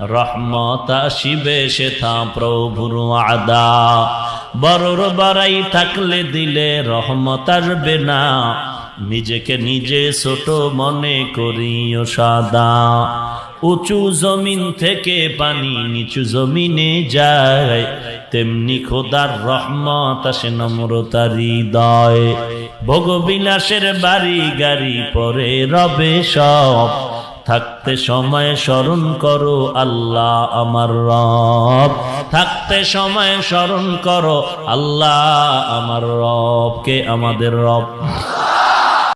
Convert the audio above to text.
রহমত আসিবে সেথা প্রভুর আদা বড়র বাড়াই থাকলে দিলে রহমত আসবে না। নিজেকে নিজে ছোট মনে করিও সাদা। উঁচু জমিন থেকে পানি নিচু জমিনে যায়। তেমনি খোদার রহমত আসে নম্রতার হৃদয় ভোগবিলাসের বাড়ি গাড়ি পরে রবে সব। থাকতে সময় স্মরণ করো আল্লাহ আমার রব। থাকতে সময় স্মরণ করো আল্লাহ আমার রবকে আমাদের রব।